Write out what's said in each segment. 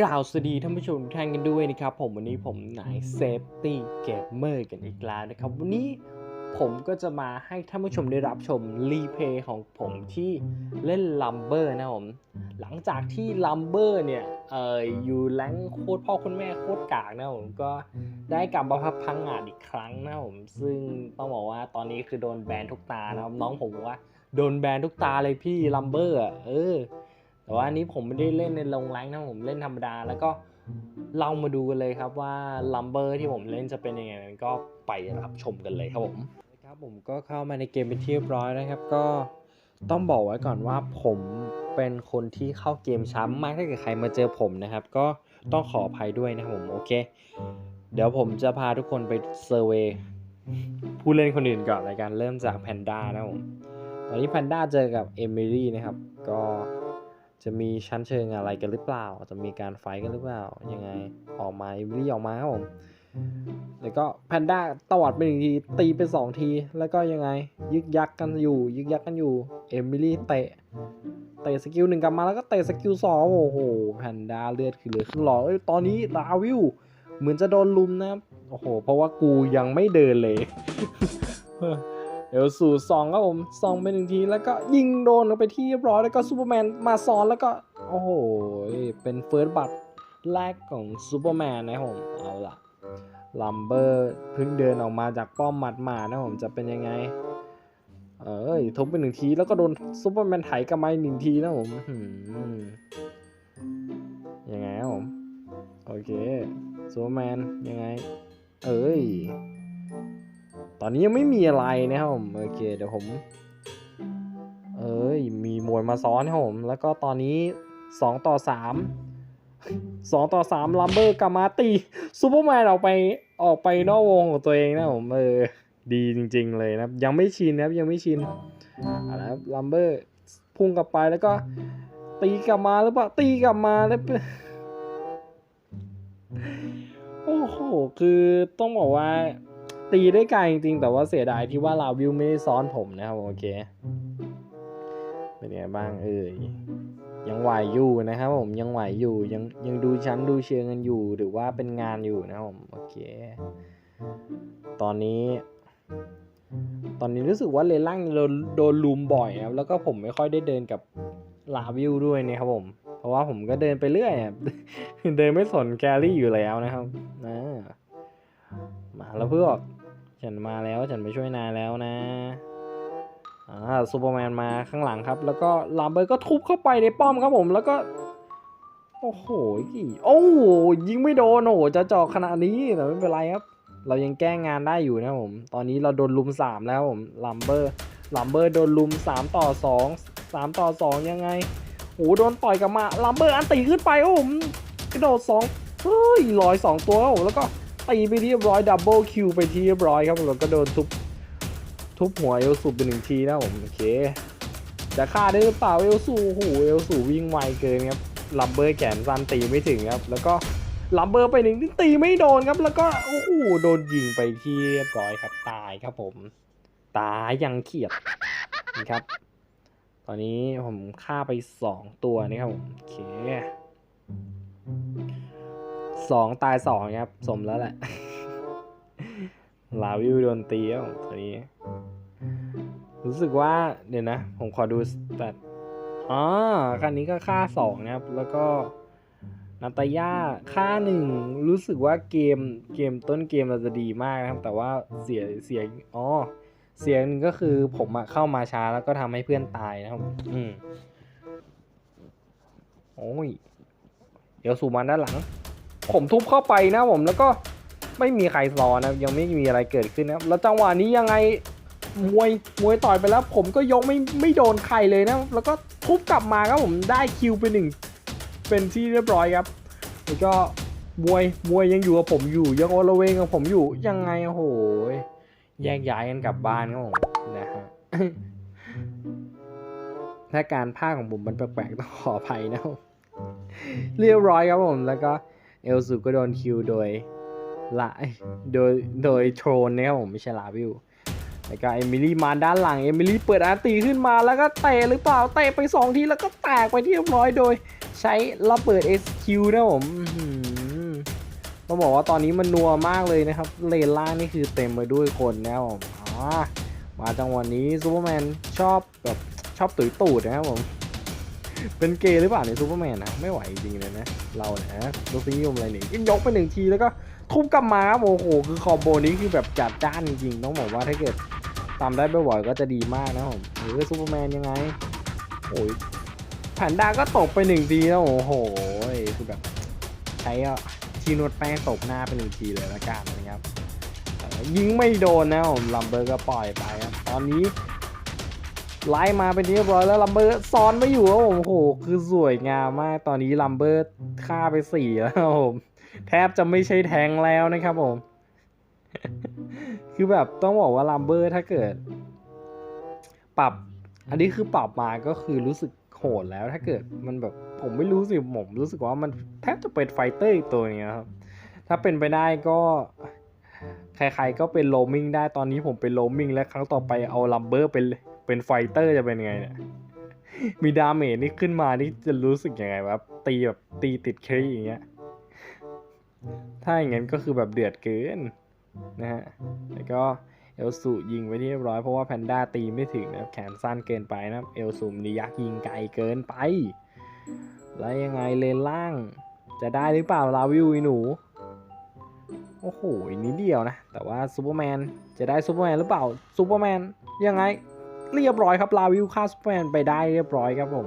กล่าวสวัสดีท่านผู้ชมทุกท่านกันด้วยนะครับ ผมวันนี้ผมนายเซฟตี้เกมเมอร์กันอีกแล้วนะครับ วันนี้ผมก็จะมาให้ท่านผู้ชมได้รับชมรีเพย์ของผมที่เล่นลัมเบอร์นะผม หลังจากที่ลัมเบอร์เนี่ยเอออยู่แรงโคตรพ่อคุณแม่โคตรกากนะผมก็ได้กลับมาพักพังงาดอีกครั้งนะผม ซึ่งต้องบอกว่าตอนนี้คือโดนแบนทุกตานะน้องผมบอกว่าโดนแบนทุกตาเลยพี่ลัมเบอร์อะเออ แต่ว่าอันนี้ผมไม่ได้เล่นในลงแรงนะผมเล่นธรรมดา แล้วก็เรามาดูกันเลยครับว่าลัมเบอร์ที่ผมเล่นจะเป็นยังไงนั้นก็ไปรับชมกันเลยครับผมครับผมก็เข้ามาในเกมเป็นที่เรียบร้อยนะครับ ก็ต้องบอกไว้ก่อนว่าผมเป็นคนที่เข้าเกมช้ามากถ้าเกิดใครมาเจอผมนะครับ ก็ต้องขออภัยด้วยนะครับผมโอเค เดี๋ยวผมจะพาทุกคนไปเซอร์เวย์ผู้เล่นคนอื่นก่อนในการเริ่มจากแพนด้านะครับผมตอนนี้แพนด้าเจอกับเอมิลี่นะครับ ก็ จะมีชั้นเชิงอะไรกันหรือเปล่า จะมีการไฟกันหรือเปล่า ยังไง ออกมาเอมิลี่ออกมาครับผม แล้วก็แพนด้าตวัดไปหนึ่งที ตีไปสองที แล้วก็ยังไง ยึกยักกันอยู่ ยึกยักกันอยู่ เอมิลี่เตะ เตะสกิลหนึ่งกลับมาแล้วก็เตะสกิลสองโอ้โห แพนด้าเลือดคือเหลือครึ่งหลอดเอ้ย ตอนนี้ดาวิวเหมือนจะโดนลุมนะครับโอ้โห เพราะว่ากูยังไม่เดินเลย เดี๋ยวสู่ซองครับผมซองไปหนึ่งที แล้วก็ยิงโดนลงไปที่เรียบร้อยแล้วก็ซูเปอร์แมนมาซ้อนแล้วก็โอ้โหเป็นเฟิร์สบัตแรกของซูเปอร์แมนนะผมเอาล่ะลัมเบอร์เพิ่งเดินออกมาจากป้อมหมัดหมานะผมจะเป็นยังไง เอ้ยทุบไปหนึ่งทีแล้วก็โดนซูเปอร์แมนไถกลับมาอีกหนึ่งทีนะผมหืมยังไงครับผมโอเคซูเปอร์แมนยังไง เอ้ย ตอนนี้ยังไม่มีอะไรนะครับผมโอเคเดี๋ยวผม เอ้ยมีมวยมาซ้อนนะครับผมแล้วก็ตอนนี้ 2 ต่อ 3 2 ต่อ3ลัมเบอร์กลับมาตีซูเปอร์แมนออกไปออกไปนอกวงของตัวเองนะผมเออดีจริง ๆ เลยนะยังไม่ชินนะครับยังไม่ชินเอะครับลัมเบอร์พุ่งกลับไปแล้วก็ ตีกลับมาหรือเปล่าตีกลับมาแล้วโอ้โหคือต้องบอกว่า ตีได้ไกลจริงๆแต่ว่าเสียดายที่ว่าลาวิวไม่ได้ซ้อนผมนะครับโอเค เป็นไงบ้างเอ่ยยังไหวอยู่นะครับผมยังไหวอยู่ยังยังดูชั้นดูเชิงกันอยู่ หรือว่าเป็นงานอยู่นะครับผมโอเค ตอนนี้ ตอนนี้รู้สึกว่าเลนล่างโดนโดนลุมบ่อยนะครับแล้วก็ผมไม่ค่อยได้เดินกับลาวิวด้วยนะครับผม เพราะว่าผมก็เดินไปเรื่อยอะเดินไม่สนแกรี่อยู่แล้วนะครับนะมาแล้วเพื่อน ฉันมาแล้วฉันไปช่วยนายแล้วนะอ่าซูเปอร์แมนมาข้างหลังครับ แล้วก็ลามเบอร์ก็ทุบเข้าไปในป้อมครับผมแล้วก็ โอ้โหกี่โอ้โหยิงไม่โดนโอ้โหจะเจาะขนาดนี้แต่ไม่เป็นไรครับ เรายังแก้งานได้อยู่นะผม ตอนนี้เราโดนลุมสามแล้วผมลัมเบอร์ลัมเบอร์โดนลุมสามต่อสองสามต่อสองยังไงโอ้โดนต่อยกลับมาลัมเบอร์อันตีขึ้นไปโอ้ผมกระโดดสองเฮ้ยลอยสองตัวครับผมแล้วก็ ตีไปทีเรียบร้อยดับเบิลคิวไปที่เรียบร้อยครับแล้วก็โดนทุบทุบหัวเอลสูไปหนึ่งทีนะผมโอเคจะฆ่าได้หรือเปล่าเอลสูโอ้โหเอลสูวิ่งไวเกินครับลัมเบอร์แขนสั้นตีไม่ถึงครับ แล้วก็ลัมเบอร์ไปหนึ่งตีไม่โดนครับ แล้วก็โอ้โหโดนยิงไปที่เรียบร้อยครับ ตายครับผม ตายยังเขียดนะครับ ตอนนี้ผมฆ่าไปสองตัวนะครับผมโอเค สองตายสองครับ สมแล้วแหละ ลาวิวโดนตีครับผมตอนนี้ รู้สึกว่าเดี๋ยวนะ ผมขอดูสแตทอ๋อคันนี้ก็ฆ่าสองนะครับ แล้วก็นาตาย่าค่าหนึ่งรู้สึกว่าเกมเกมต้นเกมเราจะดีมากนะครับ แต่ว่าเสียเสียอ๋อเสียงหนึ่งก็คือผมอะเข้ามาช้าแล้วก็ทำให้เพื่อนตายนะครับ อืมโอ้ย เดี๋ยวสู่มันด้านหลัง ผมทุบเข้าไปนะผมแล้วก็ไม่มีใครซอนนะ ยังไม่มีอะไรเกิดขึ้นนะแล้วจังหวะนี้ยังไงมวยมวยต่อยไปแล้ว ผมก็ยกไม่ไม่โดนใครเลยนะ แล้วก็ทุบกลับมาครับผมได้คิวไปหนึ่งเป็นที่เรียบร้อยครับแล้วก็มวยมวยยังอยู่กับผมอยู่ ยังโอลเวงกับผมอยู่ยังไงโอ้โหแยกย้ายกันกลับบ้านครับผมนะฮะถ้าการพากของผมมันแปลกๆต้องขออภัยนะเรียบร้อยครับผมแล้วก็ เอลซูก็โดนคิวโดยละโดยโดยโทรนนะครับผมไม่ใช่ลาวิวแล้วก็เอมิลี่มาด้านหลังเอมิลี่เปิดอาร์ตีขึ้นมาแล้วก็เตะหรือเปล่าเตะไปสองทีแล้วก็แตกไปที่เรียบร้อยโดย ใช้ระเบิด SQ นะผมต้องบอกว่าตอนนี้มันนัวมากเลยนะครับ เลนล่างนี่คือเต็มไปด้วยคนนะครับผมมาจังหวะนี้ซูเปอร์แมนชอบแบบชอบตุยตูดนะครับผม เป็นเกย์หรือเปล่าเนี่ยซูเปอร์แมนนะไม่ไหวจริงเลยนะ เราเนี่ยนะรสนิยมอะไรเนี่ยยังยกไปหนึ่งทีแล้วก็ทุบกลับมาครับโอ้โหคือคอมโบนี้คือแบบจัดจ้านจริงต้องบอกว่าถ้าเกิดทำได้บ่อยๆก็จะดีมากนะผมหรือซูเปอร์แมนยังไงโอ้ยแผ่นดาก็ตกไปหนึ่งทีแล้วโอ้โหคือแบบใช้ทีนวดแป้งตบหน้าไปหนึ่งทีเลยละกันนะครับยิงไม่โดนนะผมลัมเบอร์ก็ปล่อยไปครับตอนนี้ ไล่มาเป็นที่เรียบร้อยแล้วลัมเบอร์ซ้อนไม่อยู่ครับผมโอ้โหคือสวยงามมากตอนนี้ลัมเบอร์ฆ่าไปสี่แล้วครับผมแทบจะไม่ใช่แทงแล้วนะครับผม คือแบบต้องบอกว่าลัมเบอร์ถ้าเกิด ปรับ อันนี้คือปรับมาก็คือรู้สึกโหดแล้วถ้าเกิดมันแบบผมไม่รู้สิผมรู้สึกว่ามันแทบจะเป็นไฟเตอร์อีกตัวนี้ครับถ้าเป็นไปได้ก็ใครๆก็เป็นโลมิงได้ตอนนี้ผมเป็นโลมิงและครั้งต่อไปเอาลัมเบอร์เป็น เป็นไฟเตอร์จะเป็นไงเนี่ย มีดาเมจนี่ขึ้นมานี่จะรู้สึกยังไงวะตีแบบตีติดเครีอย่างเงี้ย ถ้าอย่างงั้นก็คือแบบเดือดเกินนะฮะ แล้วก็เอลสูยิงไว้ที่เรียบร้อยเพราะว่าแพนด้าตีไม่ถึงนะครับแขนสั้นเกินไปนะเอลสูมนิยักษ์ยิงไกลเกินไป แล้วยังไงเลนล่าง จะได้หรือเปล่าลาวิวอีหนู โอ้โหนิดเดียวนะ แต่ว่าซูเปอร์แมนจะได้ซูเปอร์แมนหรือเปล่าซูเปอร์แมนยังไง เรียบร้อยครับลาวิวฆ่าซูเปอร์แมนไปได้เรียบร้อยครับผม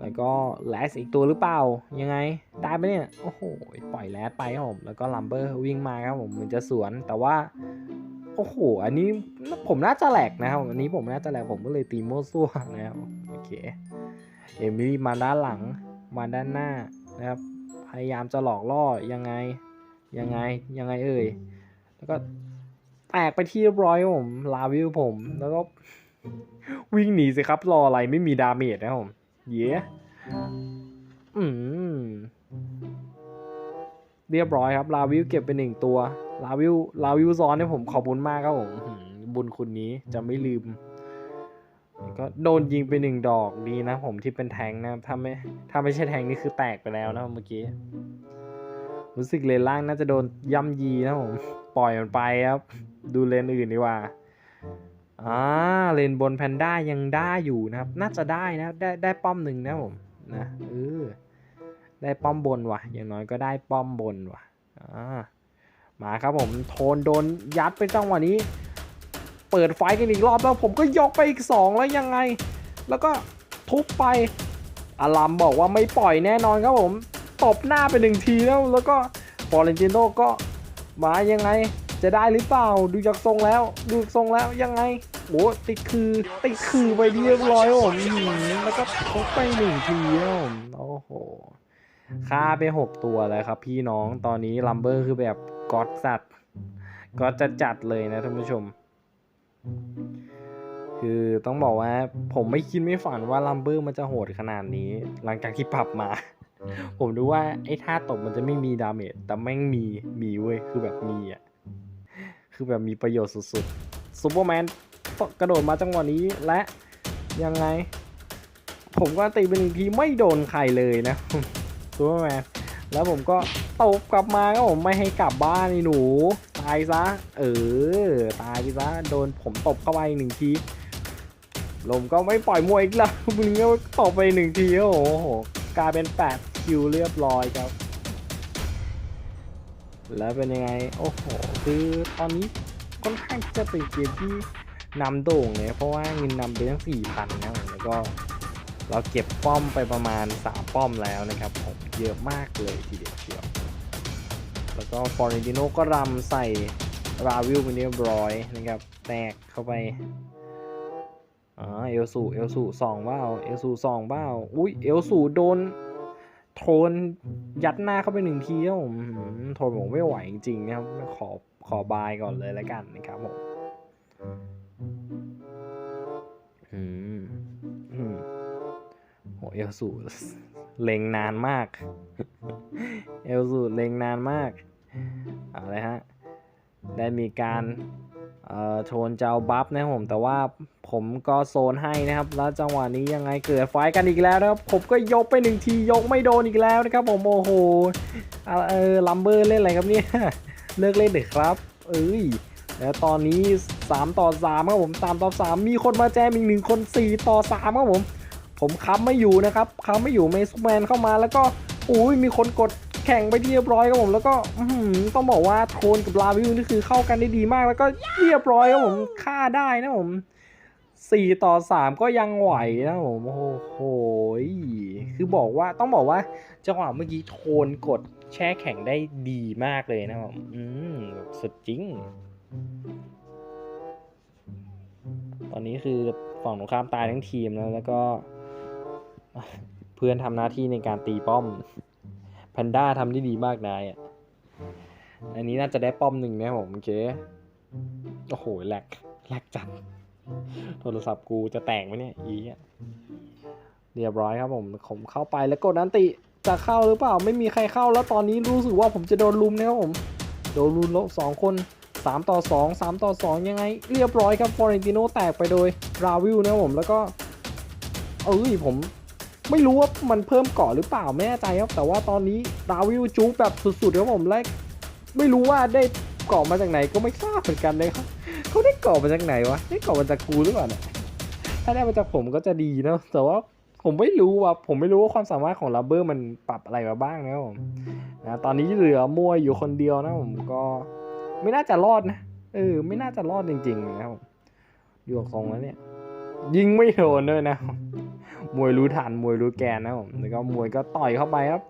แล้วก็แลสอีกตัวหรือเปล่า ยังไงได้ไหมเนี่ย โอ้โห ปล่อยแลสไปครับผม แล้วก็ลัมเบอร์วิ่งมาครับผมเหมือนจะสวนแต่ว่า โอ้โห อันนี้ผมน่าจะแหลกนะครับ อันนี้ผมน่าจะแหลกผมก็เลยตีโมวซั่วนะครับโอเคเอมิลี่มาด้านหลังมาด้านหน้านะครับ พยายามจะหลอกล่อยังไงยังไงยังไงเอ่ยแล้วก็ แตกไปที่เรียบร้อยครับผมลาวิวผมแล้วก็วิ่งหนีสิครับ รออะไรไม่มีดาเมจนะครับผม เย้อืมเรียบร้อยครับ ลาวิวเก็บไปหนึ่งตัว ลาวิวลาวิวซ้อนเนี่ยผมขอบคุณมากครับผมอื้อหือบุญคุณนี้จะไม่ลืม ก็โดนยิงไปหนึ่งดอกดีนะผมที่เป็นแทงค์นะครับถ้าไม่ถ้าไม่ใช่แทงค์นี่คือแตกไปแล้วนะเมื่อกี้ รู้สึกเลนล่างน่าจะโดนย่ำยีนะผม ปล่อยมันไปครับ ดูเลนอื่นดีกว่าอ่าเลนบนแพนด้ายังได้อยู่นะครับ น่าจะได้นะได้ได้ป้อมหนึ่งนะผมนะเออได้ป้อมบนว่ะ อย่างน้อยก็ได้ป้อมบนว่ะอ่ามาครับผมโทนโดนยัดไปจังหวะนี้ เปิดไฟกันอีกรอบแล้วผมก็ยกไปอีกสองแล้วยังไง แล้วก็ทุบไปอารัมบอกว่าไม่ปล่อยแน่นอนครับผมตบหน้าไปหนึ่งทีแล้วแล้วก็ฟอร์เรนติโนก็มายังไง จะได้หรือเปล่าดูจากทรงแล้ว ดูจากทรงแล้วยังไงโอ้ติดคือติดคือไปเรียบร้อยครับผมอื้อหือแล้วก็ทุบไปหนึ่งทีผมโอ้โหฆ่าไปหกตัวเลยครับ พี่น้องตอนนี้ลัมเบอร์คือแบบก๊อตสัตว์ก๊อตจะจัดเลยนะท่านผู้ชม คือต้องบอกว่า ผมไม่คิดไม่ฝันว่าลัมเบอร์มันจะโหดขนาดนี้ หลังจากที่ปรับมาผมดูว่าไอ้ท่าตบมันจะไม่มีดาเมจแต่แม่งมีมีเว้ยคือแบบมีอะ คือแบบมีประโยชน์สุดๆซูเปอร์แมนกระโดดมาจังหวะนี้และยังไง ผมก็ตีไปหนึ่งทีไม่โดนใครเลยนะซูเปอร์แมนแล้วผมก็ตบกลับมาก็ผมไม่ให้กลับบ้านนี่หนู ตายซะ เออ ตายไปซะ โดนผมตบเข้าไปหนึ่งที ลมก็ไม่ปล่อยมวยอีกแล้วมึงก็ตบไปหนึ่งทีโอ้โหกลายเป็น8คิวเรียบร้อยครับ แล้วเป็นยังไง โอ้โห คือตอนนี้ค่อนข้างจะเป็นเกมที่นำโด่งเลยเพราะว่าเงินนำไปตั้งสี่พันนะแล้วก็เราเก็บป้อมไปประมาณ 3 ป้อมแล้วนะครับผมเยอะมากเลยทีเดียวเชียว แล้วก็ฟอร์เรนติโนก็รำใส่ราวิลไปเรียบร้อยนะครับ แตกเข้าไปอ๋อเอลสูเอลสูสองบ้าเอลสูสองบ้าอุ้ยเอลสูโดน โทนยัดหน้าเข้าไปหนึ่งทีแล้วผมโทนผมไม่ไหวจริงๆนะครับขอขอบายก่อนเลยแล้วกันนะครับผมอืมอืมโหเอลสูเล็งนานมาก เอลสูเล็งนานมาก เอาเลยฮะ ได้มีการโทนจะเอาบัฟนะครับผมแต่ว่าผมก็โซนให้นะครับ แล้วจังหวะนี้ยังไงเกิดไฟกันอีกแล้วนะครับ ผมก็ยกไปหนึ่งทียกไม่โดนอีกแล้วนะครับผมโอ้โหเออลัมเบอร์เล่นอะไรครับเนี่ยเลิกเล่นเถอะครับ เอ้ยแล้วตอนนี้ 3 ต่อ3ครับผม3ต่อ 3 มีคนมาแจมอีกหนึ่งคน 4 ต่อ3ครับผม ผมค้ำไม่อยู่นะครับค้ำไม่อยู่เมสแมนเข้ามาแล้วก็อุ้ยมีคนกด แข่งไปที่เรียบร้อยครับผมแล้วก็ต้องบอกว่าโทนกับลาวิวนี่คือเข้ากันได้ดีมาก แล้วก็เรียบร้อยครับผมฆ่าได้นะผม4ต่อ3ก็ยังไหวนะผมโอ้โหคือบอกว่าต้องบอกว่าจังหวะเมื่อกี้โทนกดแช่แข็งได้ดีมากเลยนะผมอืมสุดจริง ตอนนี้คือฝั่งตรงข้ามตายทั้งทีมแล้วแล้วก็ เพื่อนทำหน้าที่ในการตีป้อม แพนด้าทำได้ดีมากนายอะ อันนี้น่าจะได้ป้อมหนึ่งนะผมโอเค โอ้โหแหลกแหลกจัด โทรศัพท์กูจะแตกไหมเนี่ย อีอะเรียบร้อยครับผมผมเข้าไปแล้วกดนันติจะเข้าหรือเปล่าไม่มีใครเข้าแล้วตอนนี้รู้สึกว่าผมจะโดนลุมนะครับผม โดนลุมลบสองคน 3 ต่อ 2 3 ต่อ 2 ยังไง เรียบร้อยครับฟอเรนติโนแตกไปโดยราวิลนะครับผมแล้วก็เอ้ยผม ไม่รู้ว่ามันเพิ่มเกาะหรือเปล่าไม่แน่ใจครับ แต่ว่าตอนนี้ราวิลจู๊แบบสุดๆครับผมและไม่รู้ว่าได้เกาะมาจากไหนก็ไม่ทราบเหมือนกันเลยครับเขาได้เกาะมาจากไหนวะได้เกาะมาจากกูหรือเปล่าเนี่ยถ้าได้มาจากผมก็จะดีนะแต่ว่าผมไม่รู้ว่าผมไม่รู้ว่าความสามารถของลับเบอร์มันปรับอะไรมาบ้างนะครับผมนะตอนนี้เหลือมวยอยู่คนเดียวนะผมก็ไม่น่าจะรอดนะเออ ไม่น่าจะรอดจริงๆนะครับผมอยู่กับทรงแล้วเนี่ย ยิงไม่โดนด้วยนะครับ มวยรู้ทันมวยรู้แกนนะครับผมแล้วก็มวยก็ต่อยเข้าไปครับ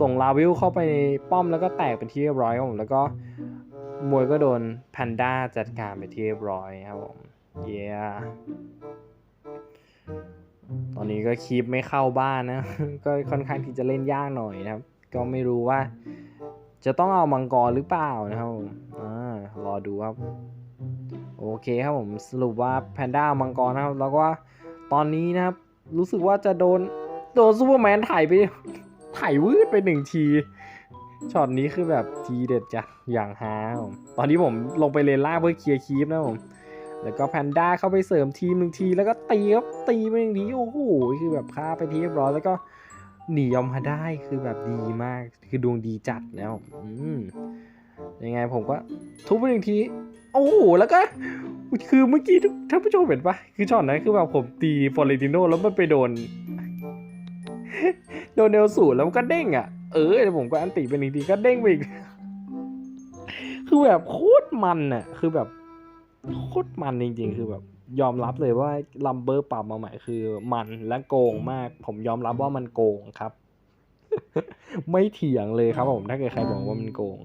ส่งลาวิลเข้าไปในป้อมแล้วก็แตกเป็นที่เรียบร้อยครับผมแล้วก็มวยก็โดนแพนด้าจัดการไปที่เรียบร้อยครับผมเย้ตอนนี้ก็คีปไม่เข้าบ้านนะ ก็ค่อนข้างที่จะเล่นยากหน่อยนะครับ ก็ไม่รู้ว่า จะต้องเอามังกรหรือเปล่านะครับผมอ่ารอดูครับ โอเคครับผมสรุปว่าแพนด้ามังกรนะครับ แล้วก็ตอนนี้นะครับ รู้สึกว่าจะโดน โดนซูเปอร์แมนถ่ายไปถ่ายวืดไปหนึ่งที ช็อตนี้คือแบบทีเด็ดจ้ะอย่างฮาผมตอนนี้ผมลงไปเลนล่างเพื่อเคลียร์คีปนะผม แล้วก็แพนด้าเข้าไปเสริมทีมหนึ่งที แล้วก็ตีครับตีไปหนึ่งทีโอ้โหคือแบบฆ่าไปทีเรียบร้อยแล้วก็หนีออกมาได้คือแบบดีมากคือดวงดีจัดแล้วยังไงผมก็ทุบไปหนึ่งที โอ้โหแล้วก็คือเมื่อกี้ท่านผู้ชมเห็นปะคือช็อตนั้นคือแบบผมตีฟอร์เรนติโนแล้วมันไปโดน โดนเนลสูแล้วมันก็เด้งอะ เออแล้วผมก็อันติไปหนึ่งทีก็เด้งไปอีก คือแบบโคตรมันอะ คือแบบโคตรมันจริง ๆ คือแบบ ยอมรับเลยว่าลัมเบอร์ปรับมาใหม่คือ มันและโกงมาก ผมยอมรับว่ามันโกงครับ ไม่เถียงเลยครับผมถ้าเกิดใครบอกว่ามันโกง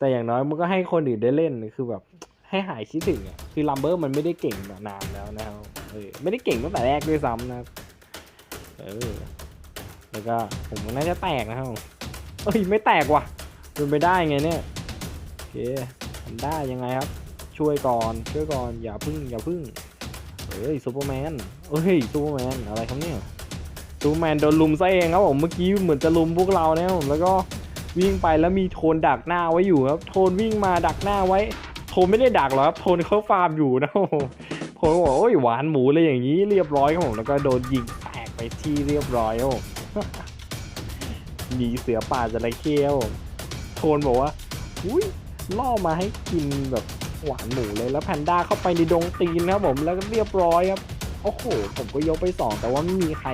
แต่อย่างน้อยมันก็ให้คนอื่นได้เล่นคือแบบให้หายคิดถึงอะคือลัมเบอร์มันไม่ได้เก่งมานานแล้วนะครับเออไม่ได้เก่งตั้งแต่แรกด้วยซ้ำนะเออแล้วก็ผมน่าจะแตกนะครับเอ้ยไม่แตกว่ะเป็นไปได้ไงเนี่ยโอเคทำได้ยังไงครับ ช่วยก่อนช่วยก่อนอย่าพึ่งอย่าพึ่งเอ้ยซูเปอร์แมนเอ้ยซูเปอร์แมนอะไรครับเนี่ยซูเปอร์แมนโดนลุมซะเองครับผมเมื่อกี้เหมือนจะลุมพวกเราเนะครับผมแล้วก็ วิ่งไปแล้วมีโทนดักหน้าไว้อยู่ครับ โทนวิ่งมาดักหน้าไว้ โทนไม่ได้ดักหรอกครับ โทนเขาฟาร์มอยู่นะครับโทนบอกโอ้ยหวานหมูเลยอย่างนี้เรียบร้อยครับผมแล้วก็โดนยิงแตกไปที่เรียบร้อยครับผมหนีเสือป่าจระเข้ครับผมโทนบอกว่าอุ้ยล่อมาให้กินแบบหวานหมูเลยแล้วแพนด้าเข้าไปในดงตีนครับผมแล้วก็เรียบร้อยครับโอ้โหผมก็ยกไปสองแต่ว่าไม่มีใคร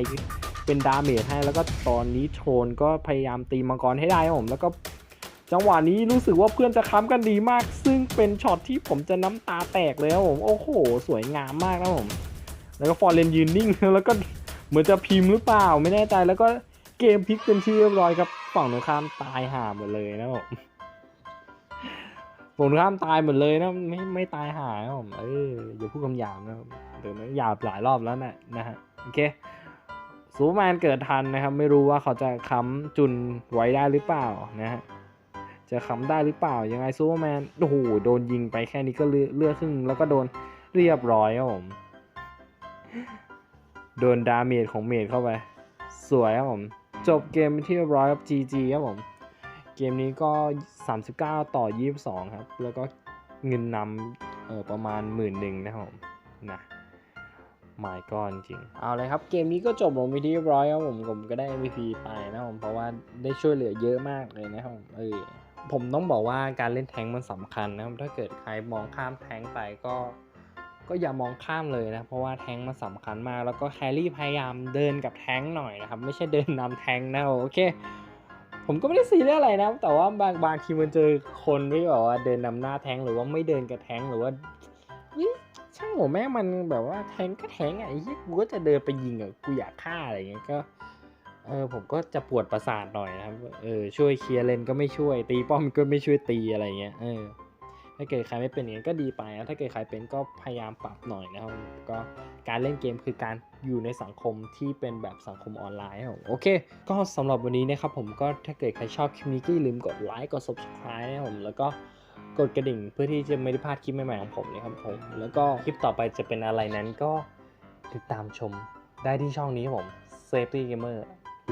เป็นดาเมจให้แล้วก็ตอนนี้โทนก็พยายามตีมังกรให้ได้ครับผมแล้วก็จังหวะนี้รู้สึกว่าเพื่อนจะค้ำกันดีมาก ซึ่งเป็นช็อตที่ผมจะน้ำตาแตกเลยครับผมโอ้โห สวยงามมากครับผม แล้วก็ฟอร์เรนยืนนิ่งแล้วก็เหมือนจะพิมพ์หรือเปล่าไม่แน่ใจแล้วก็เกมพลิกเป็นที่เรียบร้อยครับฝั่งตรงข้ามตายห่าหมดเลยนะผมผมข้ามตายหมดเลยนะไม่ไม่ตายห่าครับผมเอออย่าพูดคำหยาบนะเดี๋ยวนะหยาบหลายรอบแล้วนะนะฮะโอเค ซูแมนเกิดทันนะครับ ไม่รู้ว่าเขาจะค้ำจุนไว้ได้หรือเปล่านะฮะจะค้ำได้หรือเปล่ายังไงซูเปอร์แมนโอ้โหโดนยิงไปแค่นี้ก็เลือดเลือดครึ่งแล้วก็โดนเรียบร้อยครับผมโดนดาเมจของเมจเข้าไป สวยครับผมจบเกมที่เรียบร้อยครับ GG ครับผมเกมนี้ก็ 39 ต่อ 22 ครับ แล้วก็เงินนำเออประมาณหมื่นหนึ่งนะครับผมนะ หมายก้อนจริง เอาเลยครับ เกมนี้ก็จบลงไปที่เรียบร้อยครับผมผมก็ได้ MVP ไปนะผมเพราะว่าได้ช่วยเหลือเยอะมากเลยนะครับผมเออผมต้องบอกว่าการเล่นแทงมันสำคัญนะครับถ้าเกิดใครมองข้ามแทงไปก็ ก็อย่ามองข้ามเลยนะ เพราะว่าแทงมันสำคัญมาก แล้วก็แครี่พยายามเดินกับแทงหน่อยนะครับ ไม่ใช่เดินนำแทงนะโอเค ผมก็ไม่ได้ซีเรียสอะไรนะ แต่ว่าบางบางทีมันเจอคนที่แบบว่าเดินนำหน้าแทงหรือว่าไม่เดินกับแทงหรือว่า ช่างหัวแม่มันแบบว่าแทงก็แทงอะไอ้เหี้ยกูก็จะเดินไปยิงอะกูอยากฆ่าอะไรอย่างเงี้ยก็เออผมก็จะปวดประสาทหน่อยนะครับเออช่วยเคลียร์เลนก็ไม่ช่วย ตีป้อมก็ไม่ช่วยตีอะไรเงี้ยเออถ้าเกิดใครไม่เป็นอย่างนั้นก็ดีไปนะถ้าเกิดใครเป็นก็พยายามปรับหน่อยนะครับก็การเล่นเกมคือการอยู่ในสังคมที่เป็นแบบสังคมออนไลน์ครับผมโอเค ก็สำหรับวันนี้นะครับผมก็ถ้าเกิดใครชอบคลิปนี้ก็อย่าลืมกดไลค์กด subscribe นะครับผมแล้วก็ กดกระดิ่งเพื่อที่จะไม่ได้พลาดคลิปใหม่ๆของผมนะครับผม แล้วก็คลิปต่อไปจะเป็นอะไรนั้นก็ติดตามชมได้ที่ช่องนี้ครับผม Safety Gamer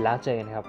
แล้วเจอกันครับ